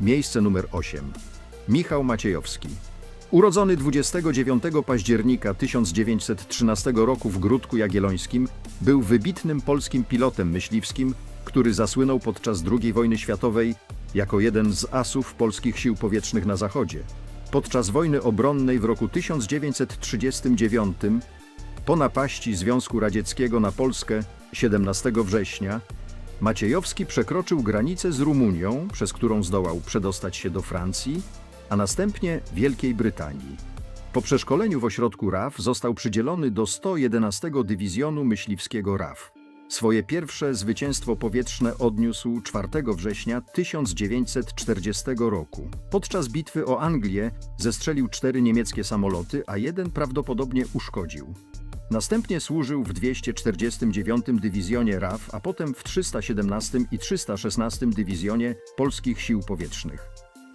Miejsce numer 8. Michał Maciejowski. Urodzony 29 października 1913 roku w Gródku Jagiellońskim, był wybitnym polskim pilotem myśliwskim, który zasłynął podczas II wojny światowej jako jeden z asów polskich sił powietrznych na Zachodzie. Podczas wojny obronnej w roku 1939 po napaści Związku Radzieckiego na Polskę 17 września Maciejowski przekroczył granicę z Rumunią, przez którą zdołał przedostać się do Francji, a następnie Wielkiej Brytanii. Po przeszkoleniu w ośrodku RAF został przydzielony do 111 Dywizjonu Myśliwskiego RAF. Swoje pierwsze zwycięstwo powietrzne odniósł 4 września 1940 roku. Podczas bitwy o Anglię zestrzelił cztery niemieckie samoloty, a jeden prawdopodobnie uszkodził. Następnie służył w 249 Dywizjonie RAF, a potem w 317 i 316 Dywizjonie Polskich Sił Powietrznych.